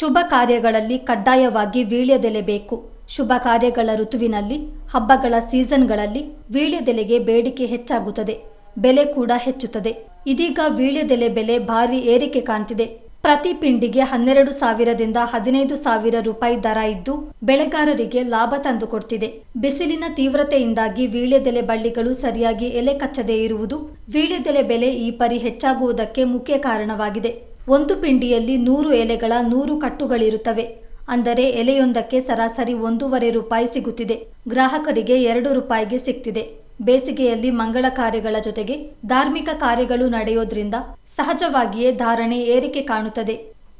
ಶುಭ ಕಾರ್ಯಗಳಲ್ಲಿ ಕಡ್ಡಾಯವಾಗಿ ವೀಳ್ಯದೆಲೆ ಬೇಕು ಶುಭ ಕಾರ್ಯಗಳ ಋತುವಿನಲ್ಲಿ, ಹಬ್ಬಗಳ ಸೀಸನ್ಗಳಲ್ಲಿ ವೀಳ್ಯದೆಲೆಗೆ ಬೇಡಿಕೆ ಹೆಚ್ಚಾಗುತ್ತದೆ. ಬೆಲೆ ಕೂಡ ಹೆಚ್ಚುತ್ತದೆ. ಇದೀಗ ವೀಳ್ಯದೆಲೆ ಬೆಲೆ ಭಾರಿ ಏರಿಕೆ ಕಾಣ್ತಿದೆ. ಪ್ರತಿ ಪಿಂಡಿಗೆ ಹನ್ನೆರಡು ಸಾವಿರದಿಂದ ಹದಿನೈದು ಸಾವಿರ ರೂಪಾಯಿ ದರ ಇದ್ದು, ಬೆಳೆಗಾರರಿಗೆ ಲಾಭ ತಂದುಕೊಡ್ತಿದೆ. ಬಿಸಿಲಿನ ತೀವ್ರತೆಯಿಂದಾಗಿ ವೀಳ್ಯದೆಲೆ ಬಳ್ಳಿಗಳು ಸರಿಯಾಗಿ ಎಲೆ ಕಚ್ಚದೇ ಇರುವುದು, ವೀಳ್ಯದೆಲೆ ಬೆಲೆ ಈ ಪರಿ ಹೆಚ್ಚಾಗುವುದಕ್ಕೆ ಮುಖ್ಯ ಕಾರಣವಾಗಿದೆ. ಒಂದು ಪಿಂಡಿಯಲ್ಲಿ ನೂರು ಎಲೆಗಳ ನೂರು ಕಟ್ಟುಗಳಿರುತ್ತವೆ. ಅಂದರೆ ಎಲೆಯೊಂದಕ್ಕೆ ಸರಾಸರಿ ಒಂದೂವರೆ ರೂಪಾಯಿ ಸಿಗುತ್ತಿದೆ. ಗ್ರಾಹಕರಿಗೆ ಎರಡು ರೂಪಾಯಿಗೆ ಸಿಗ್ತಿದೆ. ಬೇಸಿಗೆಯಲ್ಲಿ ಮಂಗಳ ಕಾರ್ಯಗಳ ಜೊತೆಗೆ ಧಾರ್ಮಿಕ ಕಾರ್ಯಗಳು ನಡೆಯೋದ್ರಿಂದ ಸಹಜವಾಗಿಯೇ ಧಾರಣೆ ಏರಿಕೆ ಕಾಣುತ್ತದೆ.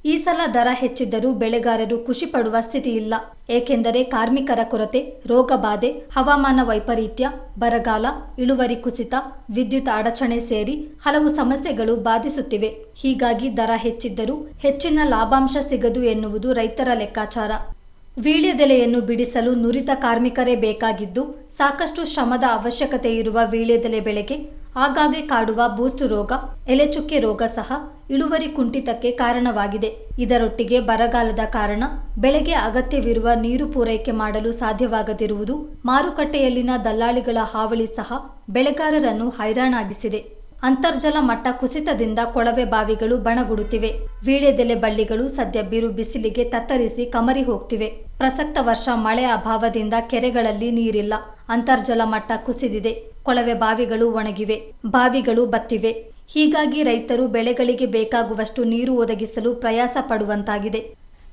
ಈ ಸಲ ದರ ಹೆಚ್ಚಿದ್ದರೂ ಬೆಳೆಗಾರರು ಖುಷಿ ಪಡುವ ಸ್ಥಿತಿ ಇಲ್ಲ. ಏಕೆಂದರೆ ಕಾರ್ಮಿಕರ ಕೊರತೆ, ರೋಗ ಬಾಧೆ, ಹವಾಮಾನ ವೈಪರೀತ್ಯ, ಬರಗಾಲ, ಇಳುವರಿ ಕುಸಿತ, ವಿದ್ಯುತ್ ಅಡಚಣೆ ಸೇರಿ ಹಲವು ಸಮಸ್ಯೆಗಳು ಬಾಧಿಸುತ್ತಿವೆ. ಹೀಗಾಗಿ ದರ ಹೆಚ್ಚಿದ್ದರೂ ಹೆಚ್ಚಿನ ಲಾಭಾಂಶ ಸಿಗದು ಎನ್ನುವುದು ರೈತರ ಲೆಕ್ಕಾಚಾರ. ವೀಳ್ಯದೆಲೆಯನ್ನು ಬಿಡಿಸಲು ನುರಿತ ಕಾರ್ಮಿಕರೇ ಬೇಕಾಗಿದ್ದು, ಸಾಕಷ್ಟು ಶ್ರಮದ ಅವಶ್ಯಕತೆ ಇರುವ ವೀಳ್ಯದೆಲೆ ಬೆಳೆಗೆ ಆಗಾಗ್ಗೆ ಕಾಡುವ ಬೂಸ್ಟ್ ರೋಗ, ಎಲೆಚುಕ್ಕೆ ರೋಗ ಸಹ ಇಳುವರಿ ಕುಂಠಿತಕ್ಕೆ ಕಾರಣವಾಗಿದೆ. ಇದರೊಟ್ಟಿಗೆ ಬರಗಾಲದ ಕಾರಣ ಬೆಳೆಗೆ ಅಗತ್ಯವಿರುವ ನೀರು ಪೂರೈಕೆ ಮಾಡಲು ಸಾಧ್ಯವಾಗದಿರುವುದು, ಮಾರುಕಟ್ಟೆಯಲ್ಲಿನ ದಲ್ಲಾಳಿಗಳ ಹಾವಳಿ ಸಹ ಬೆಳೆಗಾರರನ್ನು ಹೈರಾಣಾಗಿಸಿದೆ. ಅಂತರ್ಜಲ ಮಟ್ಟ ಕುಸಿತದಿಂದ ಕೊಳವೆ ಬಾವಿಗಳು ಬಣಗುಡುತ್ತಿವೆ. ವೀಳ್ಯದೆಲೆ ಬಳ್ಳಿಗಳು ಸದ್ಯ ಬಿರು ಬಿಸಿಲಿಗೆ ತತ್ತರಿಸಿ ಕಮರಿ ಹೋಗ್ತಿವೆ. ಪ್ರಸಕ್ತ ವರ್ಷ ಮಳೆ ಅಭಾವದಿಂದ ಕೆರೆಗಳಲ್ಲಿ ನೀರಿಲ್ಲ. ಅಂತರ್ಜಲ ಮಟ್ಟ ಕುಸಿದಿದೆ. ಕೊಳವೆ ಬಾವಿಗಳು ಒಣಗಿವೆ. ಬಾವಿಗಳು ಬತ್ತಿವೆ. ಹೀಗಾಗಿ ರೈತರು ಬೆಳೆಗಳಿಗೆ ಬೇಕಾಗುವಷ್ಟು ನೀರು ಒದಗಿಸಲು ಪ್ರಯಾಸ ಪಡುವಂತಾಗಿದೆ.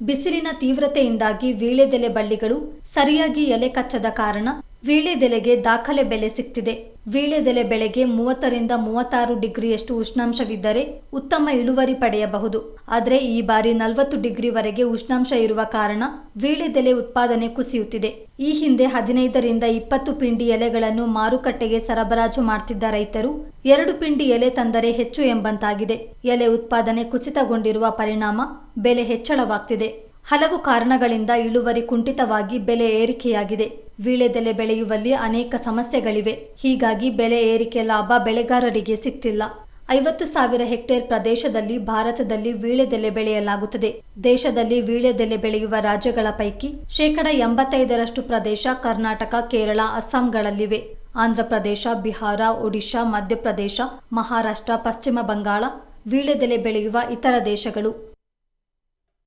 ಬಿಸಿಲಿನ ತೀವ್ರತೆಯಿಂದಾಗಿ ವೀಳೆದೆಲೆ ಬಳ್ಳಿಗಳು ಸರಿಯಾಗಿ ಎಲೆ ಕಚ್ಚದ ಕಾರಣ ವೀಳ್ಯದೆಲೆಗೆ ದಾಖಲೆ ಬೆಲೆ ಸಿಗ್ತಿದೆ ವೀಳ್ಯದೆಲೆ ಬೆಳೆಗೆ ಮೂವತ್ತರಿಂದ ಮೂವತ್ತಾರು ಡಿಗ್ರಿಯಷ್ಟು ಉಷ್ಣಾಂಶವಿದ್ದರೆ ಉತ್ತಮ ಇಳುವರಿ ಪಡೆಯಬಹುದು. ಆದರೆ ಈ ಬಾರಿ ನಲವತ್ತು ಡಿಗ್ರಿವರೆಗೆ ಉಷ್ಣಾಂಶ ಇರುವ ಕಾರಣ ವೀಳ್ಯದೆಲೆ ಉತ್ಪಾದನೆ ಕುಸಿಯುತ್ತಿದೆ. ಈ ಹಿಂದೆ ಹದಿನೈದರಿಂದ ಇಪ್ಪತ್ತು ಪಿಂಡಿ ಎಲೆಗಳನ್ನು ಮಾರುಕಟ್ಟೆಗೆ ಸರಬರಾಜು ಮಾಡ್ತಿದ್ದ ರೈತರು ಎರಡು ಪಿಂಡಿ ಎಲೆ ತಂದರೆ ಹೆಚ್ಚು ಎಂಬಂತಾಗಿದೆ. ಎಲೆ ಉತ್ಪಾದನೆ ಕುಸಿತಗೊಂಡಿರುವ ಪರಿಣಾಮ ಬೆಲೆ ಹೆಚ್ಚಳವಾಗ್ತಿದೆ. ಹಲವು ಕಾರಣಗಳಿಂದ ಇಳುವರಿ ಕುಂಠಿತವಾಗಿ ಬೆಲೆ ಏರಿಕೆಯಾಗಿದೆ. ವೀಳ್ಯದೆಲೆ ಬೆಳೆಯುವಲ್ಲಿ ಅನೇಕ ಸಮಸ್ಯೆಗಳಿವೆ. ಹೀಗಾಗಿ ಬೆಲೆ ಏರಿಕೆ ಲಾಭ ಬೆಳೆಗಾರರಿಗೆ ಸಿಕ್ತಿಲ್ಲ. ಐವತ್ತು ಸಾವಿರ ಹೆಕ್ಟೇರ್ ಪ್ರದೇಶದಲ್ಲಿ ಭಾರತದಲ್ಲಿ ವೀಳೆದೆಲೆ ಬೆಳೆಯಲಾಗುತ್ತದೆ. ದೇಶದಲ್ಲಿ ವೀಳೆದೆಲೆ ಬೆಳೆಯುವ ರಾಜ್ಯಗಳ ಪೈಕಿ ಶೇಕಡ ಎಂಬತ್ತೈದರಷ್ಟು ಪ್ರದೇಶ ಕರ್ನಾಟಕ, ಕೇರಳ, ಅಸ್ಸಾಂಗಳಲ್ಲಿವೆ. ಆಂಧ್ರಪ್ರದೇಶ, ಬಿಹಾರ, ಒಡಿಶಾ, ಮಧ್ಯಪ್ರದೇಶ, ಮಹಾರಾಷ್ಟ್ರ, ಪಶ್ಚಿಮ ಬಂಗಾಳ ವೀಳೆದೆಲೆ ಬೆಳೆಯುವ ಇತರ ದೇಶಗಳು.